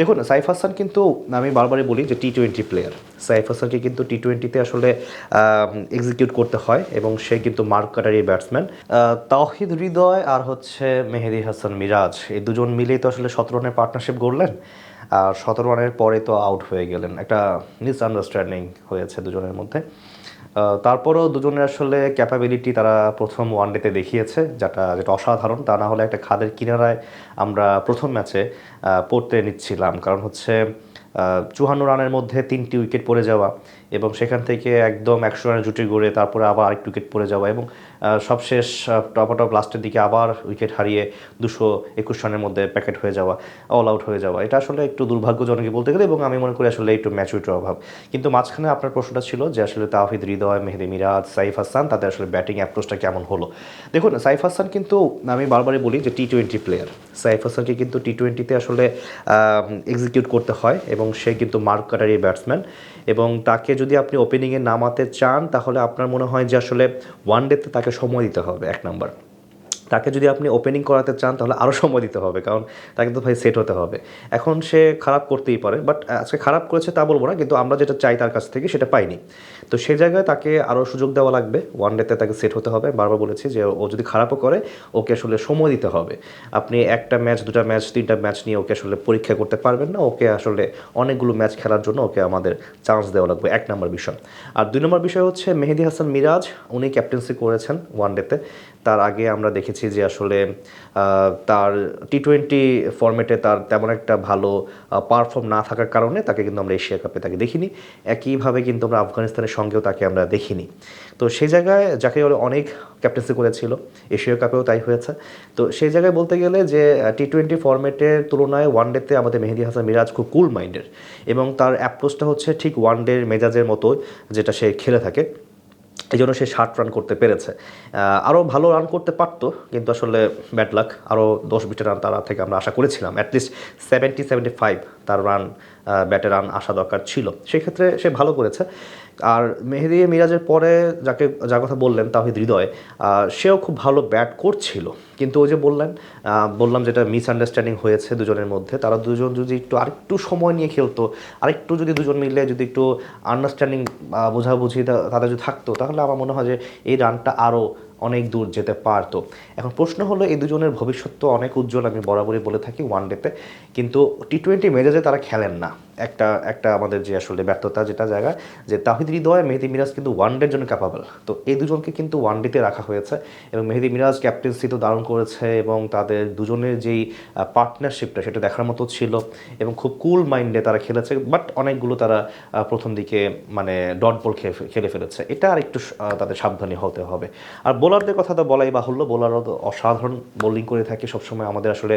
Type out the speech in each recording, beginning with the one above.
দেখুন, সাইফ হাসান কিন্তু, আমি বারবারই বলি যে টি টোয়েন্টি প্লেয়ার সাইফ হাসানকে কিন্তু টি টোয়েন্টিতে আসলে এক্সিকিউট করতে হয় এবং সে কিন্তু মার্ক কাটারি ব্যাটসম্যান তাওহিদ হৃদয় আর হচ্ছে মেহেদি হাসান মিরাজ, এই দুজন মিলেই তো আসলে সতেরো রানের পার্টনারশিপ গড়লেন। আর সতেরো রানের পরে তো আউট হয়ে গেলেন। একটা মিস আন্ডারস্ট্যান্ডিং হয়েছে দুজনের মধ্যে। তারপরেও দুজনের আসলে ক্যাপাবিলিটি তারা প্রথম ওয়ানডেতে দেখিয়েছে যেটা যেটা অসাধারণ। তা না হলে একটা খাদের কিনারায় আমরা প্রথম ম্যাচে পড়তে নিচ্ছিলাম। কারণ হচ্ছে আহ, চুয়ান্ন রানের মধ্যে তিনটি উইকেট পড়ে যাওয়া এবং সেখান থেকে একদম একশো রানের জুটি গড়ে তারপরে আবার আরেকটি উইকেট পড়ে যাওয়া এবং সবশেষ টপ টপ লাস্টের দিকে আবার উইকেট হারিয়ে দুশো একুশ রানের মধ্যে প্যাকেট হয়ে যাওয়া অল আউট হয়ে যাওয়া। এটা আসলে একটু দুর্ভাগ্যজনক বলতে গেলে এবং আমি মনে করি আসলে একটু ম্যাচুরিটির অভাব। কিন্তু মাঝখানে আপনার প্রশ্নটা ছিল যে আসলে তাহিদ হৃদয়, মেহেদি মিরাজ, সাইফ হাসান, তাদের আসলে ব্যাটিং অ্যাপ্রোচটা কেমন হলো? দেখুন, সাইফ হাসান কিন্তু, আমি বারবারই বলি যে টি টোয়েন্টি প্লেয়ার সাইফ হাসানকে কিন্তু টি টোয়েন্টিতে আসলে এক্সিকিউট করতে হয় এবং সে কিন্তু মার্ক কাটারি ব্যাটসম্যান এবং তাকে যদি আপনি ওপেনিংয়ে নামাতে চান, তাহলে আপনার মনে হয় যে আসলে ওয়ান ডেতে তাকে সময় দিতে হবে, এক নাম্বার তাকে যদি আপনি ওপেনিং করাতে চান, তাহলে আরও সময় দিতে হবে, কারণ তাকে তো ভাই সেট হতে হবে। এখন সে খারাপ করতেই পারে বাট আজকে খারাপ করেছে তা বলব না, কিন্তু আমরা যেটা চাই তার কাছ থেকে সেটা পাইনি। তো সে জায়গায় তাকে আরও সুযোগ দেওয়া লাগবে। ওয়ান ডেতে তাকে সেট হতে হবে। বারবার বলেছি যে ও যদি খারাপও করে, ওকে আসলে সময় দিতে হবে। আপনি একটা ম্যাচ দুটা ম্যাচ তিনটা ম্যাচ নিয়ে ওকে আসলে পরীক্ষা করতে পারবেন না। ওকে আসলে অনেকগুলো ম্যাচ খেলার জন্য ওকে আমাদের চান্স দেওয়া লাগবে, এক নম্বর বিষয়। আর দুই নম্বর বিষয় হচ্ছে মেহেদি হাসান মিরাজ, উনি ক্যাপ্টেন্সি করেছেন ওয়ান ডেতে তার আগে আমরা দেখেছি যে আসলে তার টি টোয়েন্টি ফর্মেটে তার তেমন একটা ভালো পারফর্ম না থাকার কারণে তাকে কিন্তু আমরা এশিয়া কাপে তাকে দেখিনি। একইভাবে কিন্তু আমরা আফগানিস্তানের সঙ্গেও তাকে আমরা দেখিনি। তো সেই জায়গায় যাকে অনেক ক্যাপ্টেন্সি করেছিল এশিয়া কাপেও তাই হয়েছে। তো সেই জায়গায় বলতে গেলে যে টি টোয়েন্টি ফর্মেটের তুলনায় ওয়ান ডেতে আমাদের মেহেদি হাসান মিরাজ খুব কুল মাইন্ডের এবং তার অ্যাপ্রোচটা হচ্ছে ঠিক ওয়ান ডের মেজাজের মতো যেটা সে খেলে থাকে। এই জন্য সে ষাট রান করতে পেরেছে। আরও ভালো রান করতে পারতো, কিন্তু আসলে ব্যাড লাক আরও দশ বিশটা রান তারা থেকে আমরা আশা করেছিলাম at least seventy seventy five তার রান ব্যাটে রান আসা দরকার ছিল। সেক্ষেত্রে সে ভালো করেছে। আর মেহেদি মিরাজের পরে যাকে যার কথা বললেন, তাহিদ হৃদয় সেও খুব ভালো ব্যাট করছিল। কিন্তু ওই যে বললেন বললাম যেটা মিসআন্ডারস্ট্যান্ডিং হয়েছে দুজনের মধ্যে, তারা দুজন যদি একটু আরেকটু সময় নিয়ে খেলতো, আরেকটু যদি দুজন মিলে যদি একটু আন্ডারস্ট্যান্ডিং বোঝাবুঝি তাদের যদি থাকতো, তাহলে আমার মনে হয় যে এই রানটা আরও অনেক দূর যেতে পারতো। এখন প্রশ্ন হলো, এই দুজনের ভবিষ্যৎ তো অনেক উজ্জ্বল, আমি বরাবরই বলে থাকি ওয়ান ডেতে কিন্তু টি টোয়েন্টি মেজাজে তারা খেলেন না। একটা একটা আমাদের যে আসলে ব্যর্থতা যেটা জায়গা, যে তাহিদ হৃদয়, মেহেদি মিরাজ কিন্তু ওয়ান ডের জন্য ক্যাপাবল তো এই দুজনকে কিন্তু ওয়ান ডেতে রাখা হয়েছে এবং মেহেদি মিরাজ ক্যাপ্টেন্সি তো দারুণ করেছে এবং তাদের দুজনের যেই পার্টনারশিপটা সেটা দেখার মতো ছিল এবং খুব কুল মাইন্ডে তারা খেলেছে বাট অনেকগুলো তারা প্রথম দিকে মানে ডট বল খেলে ফেলেছে। এটা আর একটু তাদের সাবধানী হতে হবে। আর বোলারদের কথা তো বলাই বাহুল্য বোলারও তো অসাধারণ বোলিং করে থাকে সবসময় আমাদের আসলে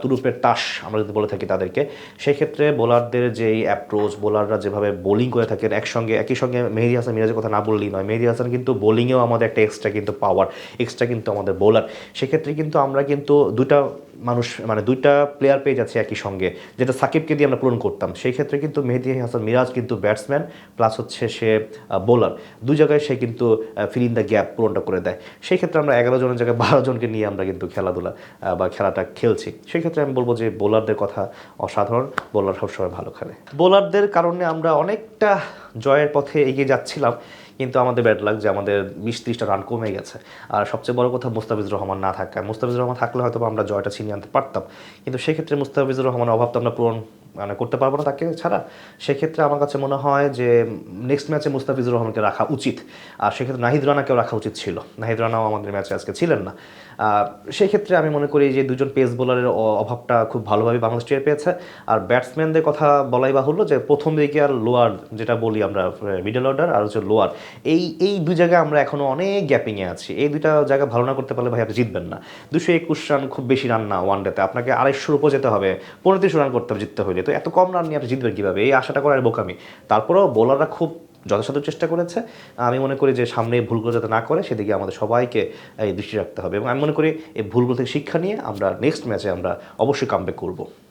তুরুপের তাস আমরা যদি বলে থাকি তাদেরকে, সেক্ষেত্রে বোলারদের যেই অ্যাপ্রোচ বোলাররা যেভাবে বোলিং করে থাকেন, একসঙ্গে, একই সঙ্গে মেহেদি হাসান, মিরাজের কথা না বললেই নয়। মেহেদি হাসান কিন্তু বোলিংয়েও আমাদের একটা এক্সট্রা কিন্তু পাওয়ার এক্সট্রা কিন্তু আমাদের বোলার সেক্ষেত্রে কিন্তু আমরা কিন্তু দুটা মানুষ মানে দুইটা প্লেয়ার পেয়ে যাচ্ছে একই সঙ্গে, যেটা সাকিবকে দিয়ে আমরা পূরণ করতাম। সেই ক্ষেত্রে কিন্তু মেহেদি হাসান, মিরাজ কিন্তু ব্যাটসম্যান প্লাস হচ্ছে সে বোলার দুই জায়গায় সে কিন্তু ফিল ইন দ্য গ্যাপ পূরণটা করে দেয়। সেই ক্ষেত্রে আমরা এগারো জনের জায়গায় বারো জনকে নিয়ে আমরা কিন্তু খেলাধুলা বা খেলাটা খেলছি। সেই ক্ষেত্রে আমি বলব যে বোলারদের কথা অসাধারণ। বোলার সবসময় ভালো খেলে বোলারদের কারণে আমরা অনেকটা জয়ের পথে এগিয়ে যাচ্ছিলাম, কিন্তু আমাদের ব্যাড লাগ যে আমাদের বিশ ত্রিশটা রান কমে গেছে। আর সবচেয়ে বড় কথা মুস্তাফিজুর রহমান না থাকা। মুস্তাফিজুর রহমান থাকলে হয়তো আমরা জয়টা ছিনিয়ে আনতে পারতাম, কিন্তু সেক্ষেত্রে মুস্তাফিজুর রহমানের অভাব তো আমরা পূরণ মানে করতে পারব না তাকে ছাড়া সেক্ষেত্রে আমার কাছে মনে হয় যে নেক্সট ম্যাচে মুস্তাফিজুর রহমানকে রাখা উচিত। আর সেক্ষেত্রে নাহিদ রানাকেও রাখা উচিত ছিল। নাহিদ রানাও আমাদের ম্যাচে আজকে ছিলেন না। আহ, সেই ক্ষেত্রে আমি মনে করি যে দুজন পেস বোলারের অভাবটা খুব ভালোভাবে বাংলাদেশ টের পেয়েছে। আর ব্যাটসম্যানদের কথা বলাই বাহুল্য যে প্রথম দিকে আর লোয়ার যেটা বলি আমরা মিডল অর্ডার আর হচ্ছে লোয়ার এই এই দুই জায়গায় আমরা এখনও অনেক গ্যাপিংয়ে আছি। এই দুইটা জায়গা ভালো না করতে পারলে ভাই আপনি জিতবেন না। দুশো একুশ রান খুব বেশি রান না ওয়ান ডেতে আপনাকে আড়াইশোর উপর যেতে হবে পঁয়ত্রিশ রান করতে হবে জিততে হলে তো এত কম রান নিয়ে আপনি জিতবেন কীভাবে? এই আশাটা করার বোকামি। তারপরেও বোলাররা খুব যথাসাধ্য চেষ্টা করেছে। আমি মনে করি যে সামনে ভুলগুলো যাতে না করে, সেদিকে আমাদের সবাইকে, এই দৃষ্টি রাখতে হবে। এবং আমি মনে করি এই ভুলগুলো থেকে শিক্ষা নিয়ে আমরা নেক্সট ম্যাচে আমরা অবশ্যই কামব্যাক করব।